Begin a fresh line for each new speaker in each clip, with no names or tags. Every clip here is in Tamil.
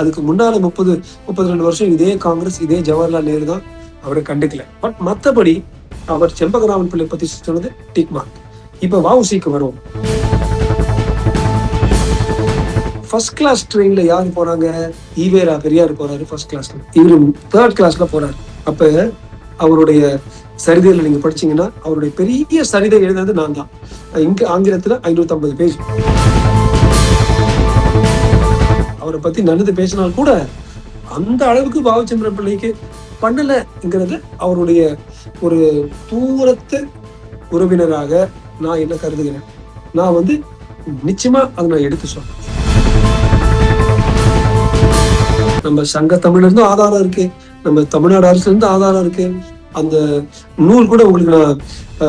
அதுக்கு முன்னால முப்பது முப்பத்தி ரெண்டு வருஷம் இதே காங்கிரஸ் இதே ஜவஹர்லால் நேரு தான் அவரை கண்டுக்கல. பட் மற்றபடி அவர் செம்பகராமன் பிள்ளை பத்தி சொன்னது டிக் மார்க் இப்ப வஉசிக்கு வருவோம். ஃபர்ஸ்ட் கிளாஸ் ட்ரெயின்ல யாரு போறாங்க ஈவேரா பெரியார் போறாரு ஃபர்ஸ்ட் கிளாஸ்ல இவரு தேர்ட் கிளாஸ்ல போறாரு. அப்ப அவருடைய சரிதையில நீங்க படிச்சீங்கன்னா அவருடைய பெரிய சரிதை எழுதுனது நான் தான் இங்க ஆங்கிலத்துல ஐநூத்தி ஐம்பது பேஜ். அவரை பத்தி நல்லது பேசினால் கூட அந்த அளவுக்கு பாவச்சந்திரன் பிள்ளைக்கு பண்ணலைங்கிறது அவருடைய ஒரு தூரத்து உறவினராக நான் என்ன கருதுகிறேன்? நான் வந்து நிச்சயமா அதை நான் எடுத்து சொல்றேன். நம்ம சங்க தமிழ்ல இருந்தும் ஆதாரம் இருக்கு. நம்ம தமிழ்நாடு அரசுல இருந்து ஆதாரம் இருக்கு. அந்த நூல் கூட உங்களுக்கு நான்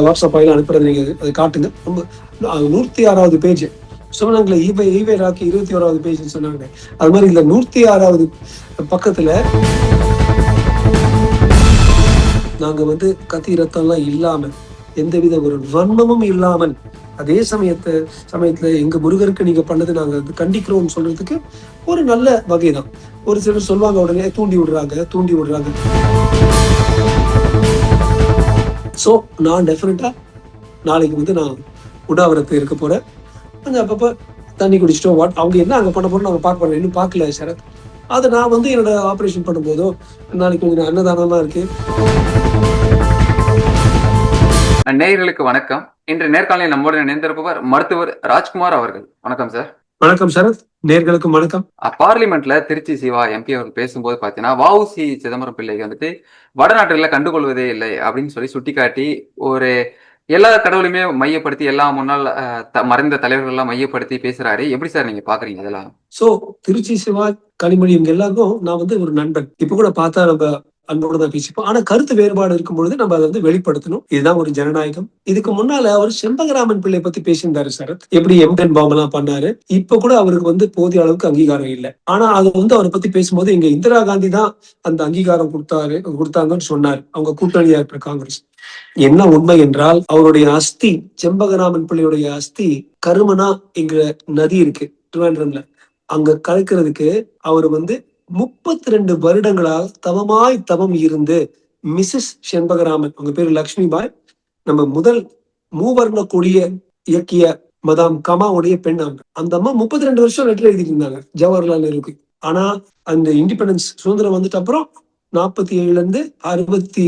வாட்ஸ்அப் வாயில அனுப்புறது நீங்க அதை காட்டுங்க. ரொம்ப நூற்றி நூத்தி ஆறாவது பேஜ். சொன்னாங்களே ஈபை ஈபை ராக்கி இருபத்தி ஓராவது பேஜ்னு சொன்னாங்க. அது மாதிரி இந்த நூத்தி ஆறாவது பக்கத்துல நாங்க வந்து கத்தி ரத்தம்லாம் இல்லாம எந்தவித ஒரு வன்மமும் இல்லாமல் அதே சமயத்தை சமயத்துல எங்க முருகருக்கு நீங்க பண்ணது நாங்க கண்டிக்கிறோம் சொல்றதுக்கு ஒரு நல்ல வகைதான். ஒரு சிலர் சொல்லுவாங்க உடனே தூண்டி விடுறாங்க தூண்டி விடுறாங்க. சோ நான் டெஃபினட்டா நாளைக்கு வந்து நான் உடாவரத்து இருக்க போறேன். அங்க அப்பப்ப தண்ணி குடிச்சிட்டோம். வாட் அவங்க என்ன அங்க பண்ண போறோம் நாங்க பார்க்க போறோம். இன்னும் பார்க்கல சரத். அதை நான் வந்து என்னோட ஆபரேஷன் பண்ணும்போதோ நாளைக்கு கொஞ்சம் அன்னதானம்லாம் இருக்கு.
நேயர்களுக்கு வணக்கம். இன்று நேர்காணலில் நம்முடன் இணைந்திருப்பவர் மருத்துவர் ராஜ்குமார் அவர்கள். வணக்கம் சார்.
வணக்கம் சரத். நேர்களுக்கு வணக்கம்.
பார்லிமெண்ட்ல திருச்சி சிவா எம்பி அவர்கள் பேசும்போது பாத்தீங்கன்னா வஉசி சிதம்பரம் பிள்ளைக்கு வந்துட்டு வடநாட்டுல கண்டுகொள்வதே இல்லை அப்படின்னு சொல்லி சுட்டிக்காட்டி ஒரு எல்லா கடவுளையுமே மையப்படுத்தி எல்லா முன்னாள் அஹ், த- மறைந்த தலைவர்கள் எல்லாம் மையப்படுத்தி பேசுறாரு. எப்படி சார் நீங்க பாக்குறீங்க அதெல்லாம்?
சோ திருச்சி சிவா களிமணி இவங்க எல்லாருக்கும் நான் வந்து ஒரு நண்பன். இப்ப கூட பார்த்தா நம்ம அன்போடு தான் பேசிப்போம். ஆனா கருத்து வேறுபாடு இருக்கும் பொழுது நம்ம அதை வந்து வெளிப்படுத்தணும். இதுதான் ஒரு ஜனநாயகம். இதுக்கு முன்னால அவர் செம்பகராமன் பிள்ளை பத்தி பேசியிருந்தாரு சரத். எப்படி எம்டன் பாம் எல்லாம் பண்ணாரு. இப்ப கூட அவருக்கு வந்து போதிய அளவுக்கு அங்கீகாரம் இல்லை. ஆனா அது வந்து அவரை பத்தி பேசும்போது இங்க இந்திரா காந்தி தான் அந்த அங்கீகாரம் கொடுத்தாரு கொடுத்தாங்கன்னு சொன்னார். அவங்க கூட்டணியா இருக்கிற காங்கிரஸ். என்ன உண்மை என்றால் அவருடைய அஸ்தி செம்பகராமன் பிள்ளையுடைய அஸ்தி கருமனா என்கிற நதி இருக்கு திருவேண்டரம்ல அங்க கலக்கிறதுக்கு அவர் வந்து முப்பத்தி ரெண்டு வருடங்களால் தவமாய் தவம் இருந்து மிஸ்ஸஸ் செண்பகராமன் உங்க பேரு லக்ஷ்மி பாய் நம்ம முதல் மூவர்ண கொடிய இயக்கிய மதாம் கமாவுடைய பெண் அவங்க அந்த அம்மா முப்பத்தி ரெண்டு வருஷம் லெட்டர் எழுதிட்டு இருந்தாங்க ஜவஹர்லால் நேருக்கு ஆனா அந்த இண்டிபெண்டன்ஸ் சுதந்திரம் வந்துட்டு அப்புறம் நாற்பத்தி ஏழுல இருந்து அறுபத்தி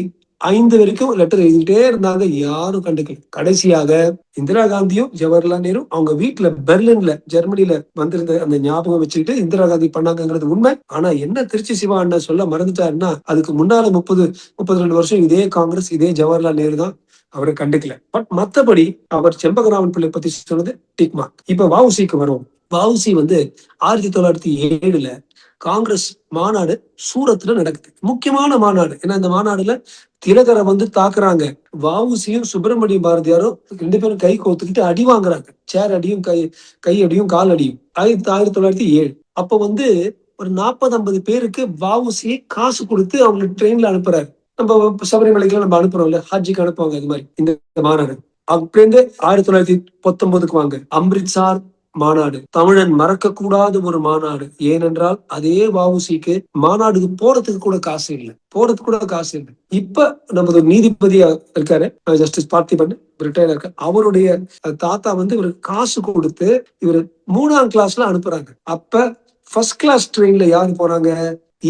ஐந்து வரைக்கும் லெட்டர் எழுதிட்டே இருந்தாங்க. யாரும் கண்டுக்கல. கடைசியாக இந்திரா காந்தியும் ஜவஹர்லால் நேரு அவங்க வீட்டுல பெர்லின்ல ஜெர்மனில வந்திருந்த அந்த ஞாபகம் வச்சுக்கிட்டு இந்திரா காந்தி பண்ணாங்கிறது உண்மை. ஆனா என்ன திருச்சி சிவா அண்ணன் சொல்ல மறந்துட்டாருன்னா அதுக்கு முன்னால முப்பது முப்பத்தி ரெண்டு வருஷம் இதே காங்கிரஸ் இதே ஜவஹர்லால் நேரு தான் அவரை கண்டுக்கல. பட் மத்தபடி அவர் செம்பகராமன் பிள்ளை பத்தி சொன்னது டிக் மார்க் இப்ப வஉசிக்கு வருவோம். வஉசி வந்து ஆயிரத்தி தொள்ளாயிரத்தி ஏழுல காங்கிரஸ் மாநாடு சூரத்துல நடக்குது. முக்கியமான மாநாடு. ஏன்னா இந்த மாநாடுல திலகரை வந்து தாக்குறாங்க. வஉசியும் சுப்பிரமணிய பாரதியாரும் ரெண்டு பேரும் கை கோத்துக்கிட்டு அடி வாங்குறாங்க. சேர் அடியும் கை கை அடியும் கால் அடியும். ஆயிரத்தி ஆயிரத்தி தொள்ளாயிரத்தி ஏழு. அப்ப வந்து ஒரு நாற்பது ஐம்பது பேருக்கு வஉசியை காசு கொடுத்து அவங்களுக்கு ட்ரெயின்ல அனுப்புறாரு. நம்ம சபரிமலைக்கு நம்ம அனுப்புறோம்ல ஹாஜிக்கு அனுப்புவாங்க இது மாதிரி. இந்த மாநாடு. அப்படி இருந்து ஆயிரத்தி தொள்ளாயிரத்தி பத்தொன்பதுக்கு வாங்க. அம்ரித்சார் மாநாடு. தமிழன் மறக்க கூடாத ஒரு மாநாடு. ஏனென்றால் அதே வாவுசிக்கு மாநாடுக்கு போறதுக்கு கூட காசு இல்லை. போறதுக்கு கூட காசு இல்லை. இப்ப நமது நீதிபதியா இருக்காரு ஜஸ்டிஸ் பார்த்திபன் பிரிட்டன்ல இருக்க அவருடைய தாத்தா வந்து இவரு காசு கொடுத்து இவரு மூணாம் கிளாஸ்ல அனுப்புறாங்க. அப்ப ஃபர்ஸ்ட் கிளாஸ் ட்ரெயின்ல யாரு போறாங்க?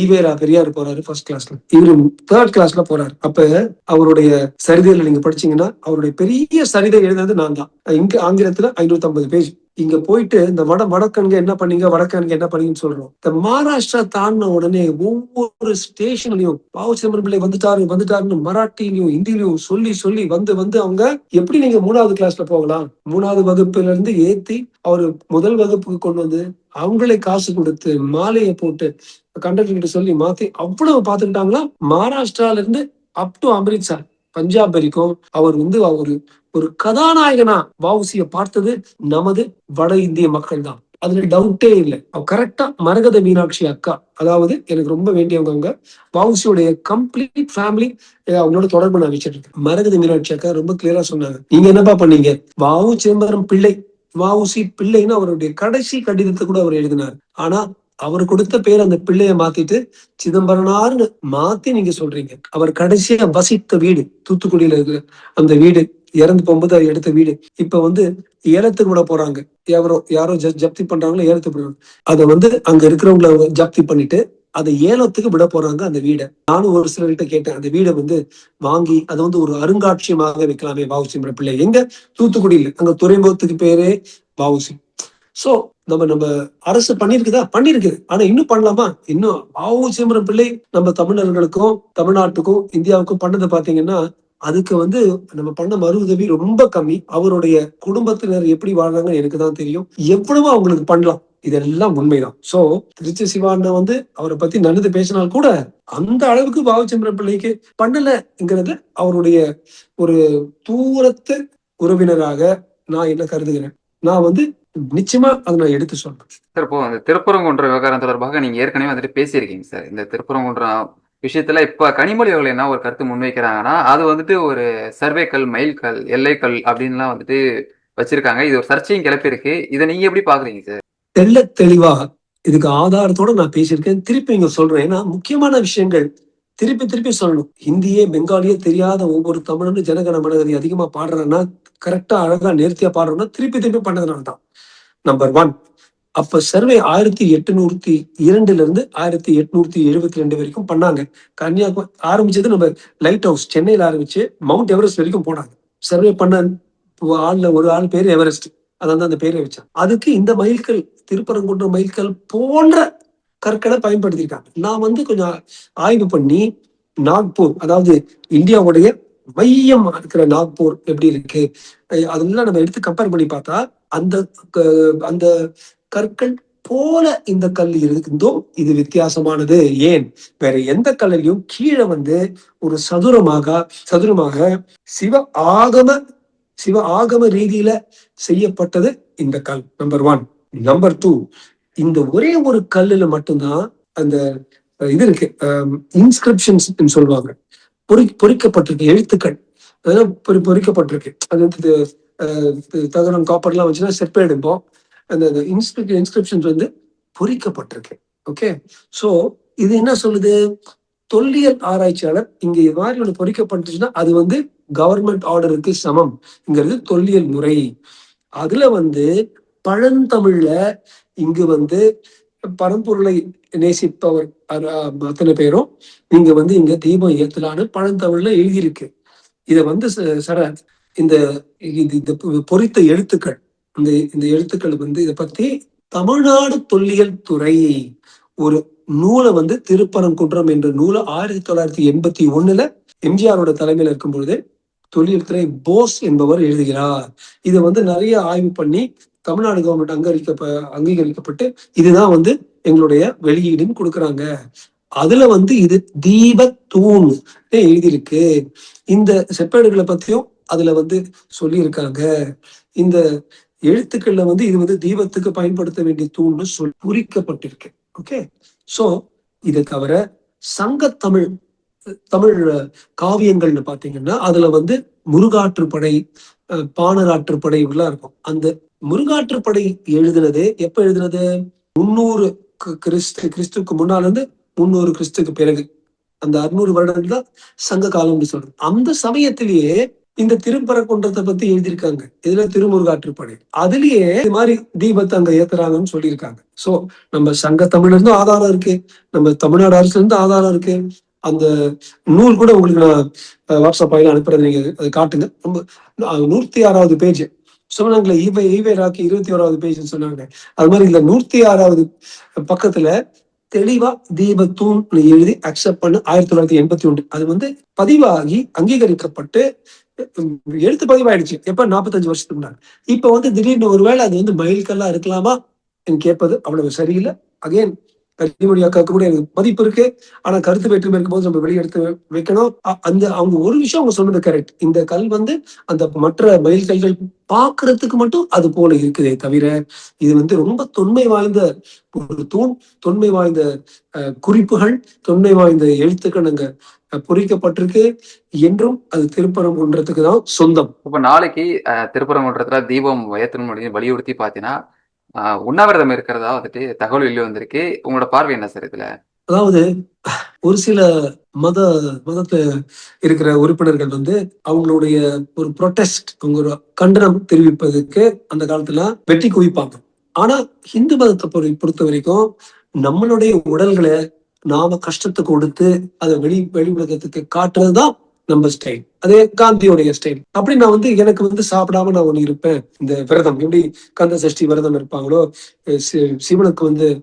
ஈவேரா பெரியார் போறாரு ஃபர்ஸ்ட் கிளாஸ்ல இவரு தேர்ட் கிளாஸ்ல போறாரு. அப்ப அவருடைய சரிதையில நீங்க படிச்சீங்கன்னா அவருடைய பெரிய சரிதை எழுதுனது நான் தான் இங்க ஆங்கிலத்துல ஐநூத்தி ஐம்பது பேஜ். இங்க போயிட்டு இந்த வட வடக்கன்க என்ன பண்ணீங்க? வடக்கன்க என்ன பண்ணீங்கன்னு சொல்றோம். இந்த மகாராஷ்டிரா தாண்டின உடனே ஒவ்வொரு ஸ்டேஷன்லயும் பாவு சிதம்பரம் பிள்ளை வந்துட்டாரு வந்துட்டாருன்னு மராட்டிலையும் ஹிந்திலையும் சொல்லி சொல்லி வந்து வந்து அவங்க எப்படி நீங்க மூணாவது கிளாஸ்ல போகலாம்? மூணாவது வகுப்புல இருந்து ஏத்தி அவரு முதல் வகுப்புக்கு கொண்டு வந்து அவங்களே காசு கொடுத்து மாலையை போட்டு கண்டக்டர் கிட்ட சொல்லி மாத்தி அவ்வளவு பாத்துக்கிட்டாங்களா மகாராஷ்டிரால இருந்து அப் டு அமிர்த்சர் பஞ்சாப் வரைக்கும் அவர் வந்து அவரு ஒரு கதாநாயகனா வவுசிய பார்த்தது நமது வட இந்திய மக்கள் தான் அதுல டவுட்டே இல்லை. அவ கரெக்டா மரகத மீனாட்சி அக்கா. அதாவது எனக்கு ரொம்ப வேண்டியவங்க அவங்க வவுசியோடைய கம்ப்ளீட் ஃபேமிலி அவங்களோட தொடர்பு நான் வச்சிருக்கேன் மரகத மீனாட்சி அக்கா ரொம்ப கிளியரா சொன்னாங்க. நீங்க என்னப்பா பண்ணீங்க? வாவு சிதம்பரம் பிள்ளை. வாவுசி பிள்ளைன்னு அவருடைய கடைசி கடிதத்தை கூட அவர் எழுதினார். ஆனா அவர் கொடுத்த பேர் அந்த பிள்ளைய மாத்திட்டு சிதம்பரனார்னு மாத்தி நீங்க சொல்றீங்க. அவர் கடைசியா வசித்த வீடு தூத்துக்குடியில இருக்கிற அந்த வீடு. இறந்து போகும்போது அவர் எடுத்த வீடு. இப்ப வந்து ஏலத்துக்கு விட போறாங்க. யாரோ யாரோ ஜப்தி பண்றாங்களோ ஏலத்துக்கு விடுறாங்க அதை வந்து அங்க இருக்கிறவங்கள ஜப்தி பண்ணிட்டு அதை ஏலத்துக்கு விட போறாங்க அந்த வீடை. நானும் ஒரு சிலர்கிட்ட கேட்டேன் அந்த வீடை வந்து வாங்கி அதை வந்து ஒரு அருங்காட்சியமாக வைக்கலாமே வாவுசி பிள்ளை. எங்க? தூத்துக்குடியில. அங்க துறைமுகத்துக்கு பேரே வாவுசி சோ நம்ம நம்ம அரசு பண்ணிருக்குதா பண்ணிருக்கு ஆனா இன்னும் பண்ணலாமா? இன்னும் பாவு சிதம்பரம் பிள்ளை நம்ம தமிழர்களுக்கும் தமிழ்நாட்டுக்கும் இந்தியாவுக்கும் பண்ணதை பாத்தீங்கன்னா அதுக்கு வந்து நம்ம பண்ண மறு உதவி ரொம்ப கம்மி. அவருடைய குடும்பத்தினர் எப்படி வாழ்றாங்கன்னு எனக்கு தான் தெரியும். எவ்வளவு அவங்களுக்கு பண்ணலாம். இதெல்லாம் உண்மைதான். சோ திருச்சி சிவாண்ணா வந்து அவரை பத்தி நல்லது பேசினால் கூட அந்த அளவுக்கு பாவச்சந்திர பிள்ளைக்கு பண்ணலங்கிறது அவருடைய ஒரு தூரத்து உறவினராக நான் என்ன கருதுகிறேன். நான் வந்து நிச்சயமா அதை நான் எடுத்து சொல்றேன்.
சார் இப்போ அந்த திருப்பரங்குன்ற விவகாரம் தொடர்பாக நீங்க ஏற்கனவே வந்துட்டு பேசியிருக்கீங்க சார். இந்த திருப்பரங்குன்றம் விஷயத்துல இப்ப கனிமொழி அவர்கள் என்ன ஒரு கருத்து முன்வைக்கிறாங்கன்னா அது வந்துட்டு ஒரு சர்வேக்கல் மைல்கல் எல்லைக்கல் அப்படின்லாம் வந்துட்டு வச்சிருக்காங்க. இது ஒரு சர்ச்சையும் கிளப்பிருக்கு இதை நீங்க எப்படி பாக்குறீங்க சார்?
தெல்ல தெளிவா இதுக்கு ஆதாரத்தோட நான் பேசியிருக்கேன். திருப்பி இங்க சொல்றேன். ஏன்னா முக்கியமான விஷயங்கள் திருப்பி திருப்பி சொல்லணும். ஹிந்தியே பெங்காலியே தெரியாத ஒவ்வொரு தமிழனும் ஜனகன மனகதி அதிகமா பாடுறேன்னா கரெக்டா அழகா நேர்த்தியா பாடுறோம்னா திருப்பி திருப்பி பண்ணதுனால தான் நம்பர் ஒன் அப்ப சர்வே ஆயிரத்தி எட்டுநூத்தி இரண்டுல இருந்து ஆயிரத்தி எட்நூத்தி எழுபத்தி ரெண்டு வரைக்கும் பண்ணாங்க. கன்னியாகுமரி ஆரம்பிச்சது நம்ம லைட் ஹவுஸ் சென்னையில ஆரம்பிச்சு மவுண்ட் எவரெஸ்ட் வரைக்கும் போனாங்க. சர்வே பண்ண ஆள்ல ஒரு ஆள் பேர் எவரெஸ்ட் அதான் அந்த பேரை வச்சான் அதுக்கு இந்த மைல்கல் திருப்பரங்குன்ற மைல்கல் போன்ற கற்களை பயன்படுத்தியிருக்காங்க. நான் வந்து கொஞ்சம் ஆய்வு பண்ணி நாக்பூர் அதாவது இந்தியாவுடைய மையம் இருக்கிற நாக்பூர் எப்படி இருக்கு? அதெல்லாம் நம்ம எடுத்து கம்பேர் பண்ணி பார்த்தா அந்த அந்த கற்கள் போல இந்த கல் இருந்தும் இது வித்தியாசமானது. ஏன்? வேற எந்த கல்லையும் கீழே வந்து ஒரு சதுரமாக சதுரமாக சிவ ஆகம சிவ ஆகம ரீதியில செய்யப்பட்டது இந்த கல். நம்பர் ஒன் நம்பர் டூ இந்த ஒரே ஒரு கல்லுல மட்டும்தான் அந்த இது இருக்கு. Um, இன்ஸ்கிரிப்ஷன்ஸ் சொல்லுவாங்க. பொறி பொறிக்கப்பட்டிருக்கு. எழுத்துக்கள். அதெல்லாம் பொறி பொறிக்கப்பட்டிருக்கு. அது வந்து uh, தகரம் காப்பர்லாம் வச்சுன்னா செப்பேடும்போம் அந்த இன்ஸ்கிரிப்ஷன்ஸ் வந்து பொறிக்கப்பட்டிருக்கு. ஓகே சோ இது என்ன சொல்லுது? தொல்லியல் ஆராய்ச்சியாளர் இங்க இது மாதிரி ஒன்று பொறிக்கப்பட்டுச்சுன்னா அது வந்து கவர்மெண்ட் ஆர்டருக்கு சமம்ங்கிறது தொல்லியல் முறை. அதுல வந்து பழந்தமிழ்ல இங்கு வந்து பரம்பொருளை நேசிப்பவர் அத்தனை பேரும் நீங்க வந்து இங்க தீபம் ஏத்தலான்னு பழந்தமிழ்ல எழுதியிருக்கு. இத வந்து ச- சர இந்த இது- இந்த பொ- பொறித்த எழுத்துக்கள் இந்த இந்த எழுத்துக்கள் வந்து இதை பத்தி தமிழ்நாடு தொல்லியல் துறை ஒரு நூலை வந்து திருப்பரங்குன்றம் என்ற நூலை ஆயிரத்தி தொள்ளாயிரத்தி எண்பத்தி ஒண்ணுல எம்ஜிஆரோட தலைமையில இருக்கும் பொழுது தொழில் துறை போஸ் என்பவர் எழுதுகிறார். இதை வந்து நிறைய ஆய்வு பண்ணி தமிழ்நாடு கவர்மெண்ட் அங்கீகரிக்க அங்கீகரிக்கப்பட்டு இதுதான் வந்து எங்களுடைய வெளியீடுன்னு கொடுக்குறாங்க. அதுல வந்து இது தீபத்தூண் எழுதியிருக்கு. இந்த செப்பேடுகளை பத்தியும் அதுல வந்து சொல்லியிருக்காங்க. இந்த எழுத்துக்கள்ல வந்து இது வந்து தீபத்துக்கு பயன்படுத்த வேண்டிய தூண்னு சொல் குறிக்கப்பட்டிருக்கு. ஓகே சோ இதை தவிர சங்க தமிழ் தமிழ் காவியங்கள்னு பாத்தீங்கன்னா அதுல வந்து முருகாற்றுப்படை அஹ், பாணராற்றுப்படை எல்லாம் இருக்கும். அந்த முருகாற்றுப்படை எழுதினது எப்ப எழுதினது? முன்னூறு கிறிஸ்து கிறிஸ்துக்கு முன்னால இருந்து முன்னூறு கிறிஸ்துக்கு பிறகு. அந்த அறுநூறு வருடங்கள் தான் சங்க காலம்னு சொல்றது. அந்த சமயத்திலேயே இந்த திருப்பரங்குன்றத்தை பத்தி எழுதியிருக்காங்க. இதுல திருமுருகாற்றுப்படை அதுலயே இது மாதிரி தீபத்தை அங்க ஏத்துறாங்கன்னு சொல்லியிருக்காங்க. சோ நம்ம சங்க தமிழ்ல இருந்தும் ஆதாரம் இருக்கு. நம்ம தமிழ்நாடு அரசுல இருந்து ஆதாரம் இருக்கு. அந்த நூல் கூட உங்களுக்கு நான் வாட்ஸ்அப் ஆயில அனுப்புறது நீங்க அதை காட்டுங்க. ரொம்ப நூத்தி ஆறாவது பேஜ் சொன்னாங்களே ஈவை ஈவை ராக்கி இருபத்தி ஓராவது பேஜ்னு சொன்னாங்க. அது மாதிரி இந்த நூத்தி ஆறாவது பக்கத்துல தெளிவா தீபத்தூன் எழுதி அக்செப்ட் பண்ண ஆயிரத்தி தொள்ளாயிரத்தி எண்பத்தி ஒன்று. அது வந்து பதிவாகி அங்கீகரிக்கப்பட்டு உம், எழுத்து பதிவாயிடுச்சு. எப்ப? நாற்பத்தஞ்சு வருஷத்துக்கு முன்னாடி. இப்ப வந்து திடீர்னு ஒருவேளை அது வந்து மைல்கல்லா இருக்கலாமா? என்று கேட்பது அவ்வளவு சரியில்லை. அகைன் கனிமொழி அக்காவுக்கு கூட எனக்கு மதிப்பு இருக்கு. ஆனா கருத்து வேற்றுமை இருக்கும்போது நம்ம வெளியெடுத்து வைக்கணும். அ- அந்த அவங்க ஒரு விஷயம் அவங்க சொன்னது கரெக்ட் இந்த கல் வந்து அந்த மற்ற மயில் கல்கள் பாக்குறதுக்கு மட்டும் அது போல இருக்குதே தவிர இது வந்து ரொம்ப தொன்மை வாய்ந்த ஒரு தூண் தொன்மை வாய்ந்த குறிப்புகள் தொன்மை வாய்ந்த எழுத்துக்கள் அங்க அஹ், பொறிக்கப்பட்டிருக்கு. என்றும் அது திருப்பரங்குன்றத்துக்கு தான் சொந்தம்.
இப்ப நாளைக்கு திருப்பரம் திருப்பரங்குன்றத்துல தீபம் ஏத்தணும் அப்படின்னு வலியுறுத்தி பாத்தீங்கன்னா உண்ணாவிரதம் இருக்கிறதா வந்துட்டு தகவல் வெளியே வந்திருக்கு. உங்களோட பார்வை என்ன சார் இதுல?
அதாவது ஒரு சில மத மதத்தை இருக்கிற உறுப்பினர்கள் வந்து அவங்களுடைய ஒரு ப்ரொட்டஸ்ட் அவங்க கண்டனம் தெரிவிப்பதற்கு அந்த காலத்துல வெட்டி குவிப்பாங்க. ஆனா ஹிந்து மதத்தை பொறுத்த வரைக்கும் நம்மளுடைய உடல்களை நாம கஷ்டத்தை கொடுத்து அதை வெளி வெளி உலகத்துக்கு காட்டுறதுதான் நம்ம ஸ்டைல் அதே காந்தியோடைய ஸ்டைல் அப்படி நான் வந்து எனக்கு வந்து சாப்பிடாம நான் ஒண்ணு இருப்பேன். இந்த விரதம். எப்படி கந்த சஷ்டி விரதம் இருப்பாங்களோ சி- சிவனுக்கு வந்து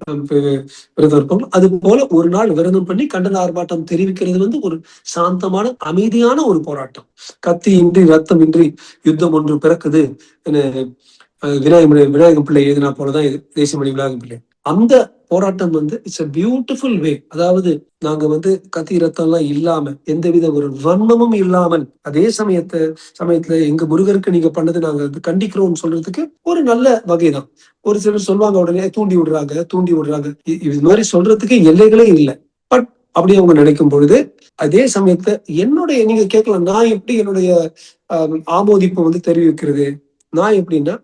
விரதம் இருப்பாங்களோ அது போல ஒரு நாள் விரதம் பண்ணி கண்டன ஆர்ப்பாட்டம் தெரிவிக்கிறது வந்து ஒரு சாந்தமான அமைதியான ஒரு போராட்டம். கத்தி இன்றி ரத்தம் இன்றி யுத்தம் ஒன்று பிறக்குது. விநாயகம் விநாயகம் பிள்ளை எழுதினா போலதான் தேசியமணி விநாயகம் பிள்ளை. அந்த போராட்டம் வந்து இட்ஸ் அ பியூட்டிஃபுல் வே அதாவது நாங்க வந்து கத்தி ரத்தம் எல்லாம் இல்லாம எந்தவித ஒரு வன்மமும் இல்லாமல் அதே சமயத்தை சமயத்துல எங்க முருகருக்கு நீங்க பண்ணது நாங்க வந்து கண்டிக்கிறோம்னு சொல்றதுக்கு ஒரு நல்ல வகைதான். ஒரு சிலர் சொல்லுவாங்க உடனே தூண்டி விடுறாங்க தூண்டி விடுறாங்க. இது மாதிரி சொல்றதுக்கு எல்லைகளே இல்லை. பட் அப்படி அவங்க நினைக்கும் பொழுது அதே சமயத்துல என்னுடைய நீங்க கேட்கலாம் நான் எப்படி என்னுடைய ஆமோதிப்பை வந்து தெரிவிக்கிறது? நான் எப்படின்னா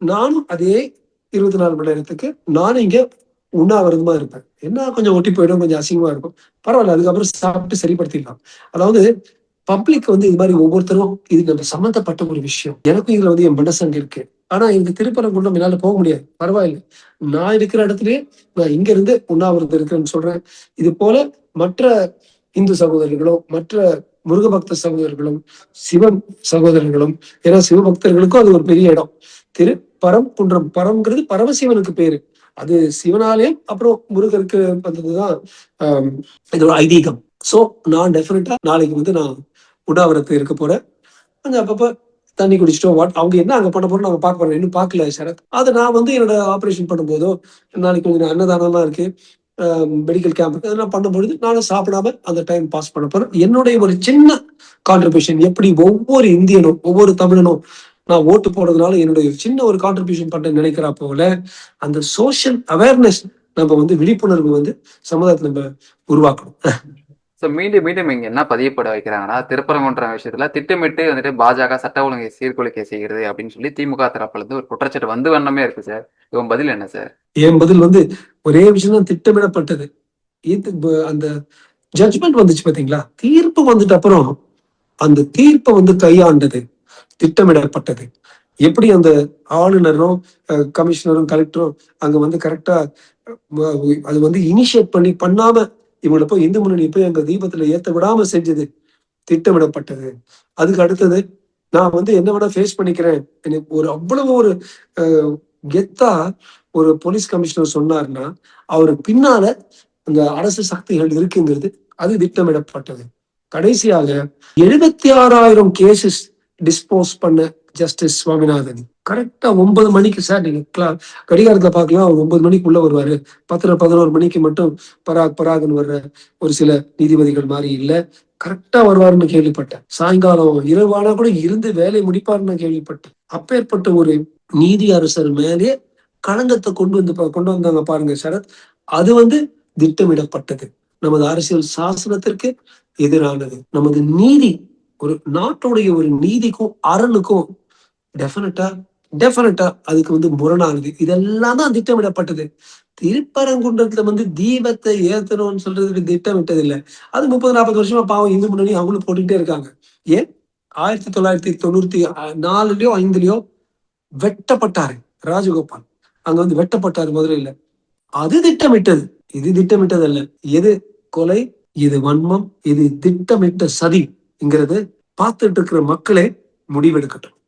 நானும் அதே இருபத்தி நாலு மணி நேரத்துக்கு நானும் இங்க உண்ணாவிரதமா இருப்பேன். என்ன கொஞ்சம் ஒட்டி போயிடும் கொஞ்சம் அசிங்கமா இருக்கும். பரவாயில்ல அதுக்கப்புறம் சாப்பிட்டு சரிப்படுத்திடலாம். அதாவது பப்ளிக் வந்து இது மாதிரி ஒவ்வொருத்தரும் இது நம்ம சம்மந்தப்பட்ட ஒரு விஷயம். எனக்கும் இதுல வந்து என் மனசு அங்க இருக்கு. ஆனா எனக்கு திருப்பரங்குன்றம் என்னால போக முடியாது. பரவாயில்லை. நான் இருக்கிற இடத்துலயே நான் இங்க இருந்து உண்ணாவிரதம் இருக்கிறேன்னு சொல்றேன். இது போல மற்ற இந்து சகோதரர்களும் மற்ற முருகபக்த சகோதரர்களும் சிவன் சகோதரர்களும் ஏன்னா சிவபக்தர்களுக்கும் அது ஒரு பெரிய இடம். திரு பரம் புன்றம் பரம்ங்கிறது பரமசிவனுக்கு பேரு. அது சிவனாலயம் அப்புறம் முருகருக்கு வந்ததுதான் இதோட ஐதீகம். சோ நான் டெஃபினட்டா நாளைக்கு வந்து நான் உண்ணாவிரதம் இருக்க போறேன். அங்க அப்பப்ப தண்ணி குடிச்சிட்டோம். வாட் அவங்க என்ன அங்க பண்ண போறோம் நாங்க பார்க்க போறோம். இன்னும் பார்க்கல சரத். அதை நான் வந்து என்னோட ஆபரேஷன் பண்ணும்போதோ நாளைக்கு கொஞ்சம் அன்னதானம்லாம் இருக்கு. மெடிக்கல் கேம்ப் அதெல்லாம் பண்ணும்பொழுது நானும் சாப்பிடாம அந்த டைம் பாஸ் பண்ண போறேன். என்னுடைய ஒரு சின்ன கான்ட்ரிபியூஷன் எப்படி ஒவ்வொரு இந்தியனும் ஒவ்வொரு தமிழனும் நான் ஓட்டு போடுறதுனால என்னுடைய சின்ன ஒரு கான்ட்ரிபியூஷன் பண்ண நினைக்கிறா போல அந்த சோஷியல் அவேர்னஸ் நம்ம வந்து விழிப்புணர்வு வந்து சமுதாயத்தை நம்ம உருவாக்கணும்.
ஸோ மீண்டும் மீண்டும் இங்க என்ன பதியப்பட வைக்கிறாங்கன்னா திருப்பரங்குன்ற விஷயத்துல திட்டமிட்டு வந்துட்டு பாஜக சட்ட ஒழுங்கை சீர்குலைக்க செய்கிறது அப்படின்னு சொல்லி திமுக தரப்புல இருந்து ஒரு குற்றச்சாட்டு வந்து வண்ணமே இருக்கு சார். இவன் பதில் என்ன சார்?
என் பதில் வந்து ஒரே விஷயம் தான் திட்டமிடப்பட்டது அந்த ஜட்ஜ்மெண்ட் வந்துச்சு பாத்தீங்களா? தீர்ப்பு வந்துட்ட அப்புறம் அந்த தீர்ப்பை வந்து கையாண்டது. திட்டமிடப்பட்டது. எப்படி அந்த ஆளுநரும் அஹ், கமிஷனரும் கலெக்டரும் அங்க வந்து கரெக்டா அது வந்து இனிஷியேட் பண்ணி பண்ணாம இவங்களை போய் இந்து முன்னணி போய் அங்க தீபத்துல ஏத்த விடாம செஞ்சது திட்டமிடப்பட்டது. அதுக்கு அடுத்தது நான் வந்து என்ன வேணா ஃபேஸ் பண்ணிக்கிறேன். எனக்கு ஒரு அவ்வளவு ஒரு அஹ், கெத்தா ஒரு போலீஸ் கமிஷனர் சொன்னார்னா அவரு பின்னால அந்த அரசு சக்திகள் இருக்குங்கிறது அது திட்டமிடப்பட்டது. கடைசியாக எழுபத்தி ஆறாயிரம் கேசஸ் டிஸ்போஸ் பண்ண ஜஸ்டிஸ் சுவாமிநாதன். கரெக்டா ஒன்பது மணிக்கு சார் நீங்க கிளா- கடிகாரத்துல பாக்கலாம் அவர் ஒன்பது மணிக்கு உள்ள வருவாரு. பத்தரை பதினோரு மணிக்கு மட்டும் பராக் பராகன் வர்ற ஒரு சில நீதிபதிகள் மாதிரி இல்ல. கரெக்டா வருவாருன்னு கேள்விப்பட்டேன். சாயங்காலம் இரவானா கூட இருந்து வேலையை முடிப்பாருன்னு கேள்விப்பட்டேன். அப்பேற்பட்ட ஒரு நீதி அரசர் மேலே களங்கத்தை கொண்டு வந்து பா- கொண்டு வந்தாங்க பாருங்க சரத். அது வந்து திட்டமிடப்பட்டது. நமது அரசியல் சாசனத்திற்கு எதிரானது. நமது நீதி ஒரு நாட்டுடைய ஒரு நீதிக்கும் அரணுக்கும் டெஃபினட்டா டெஃபினட்டா அதுக்கு வந்து முரணாகுது இதெல்லாம் தான் திட்டமிடப்பட்டது. திருப்பரங்குன்றத்துல வந்து தீபத்தை ஏத்தணும்னு சொல்றதுக்கு திட்டமிட்டது இல்லை அது முப்பது நாற்பது வருஷமா பாவம் இந்து முன்னணி அவங்களும் போட்டுக்கிட்டே இருக்காங்க. ஏன்? ஆயிரத்தி தொள்ளாயிரத்தி தொண்ணூத்தி நாலுலயோ ஐந்துலயோ வெட்டப்பட்டாரு ராஜகோபால். அங்க வந்து வெட்டப்பட்டாரு மதுரையில. அது திட்டமிட்டது. இது திட்டமிட்டது அல்ல எது கொலை? இது வன்மம். இது திட்டமிட்ட சதி. சதிங்கிறது பார்த்துட்டு இருக்கிற மக்களே முடிவெடுக்கட்டும்.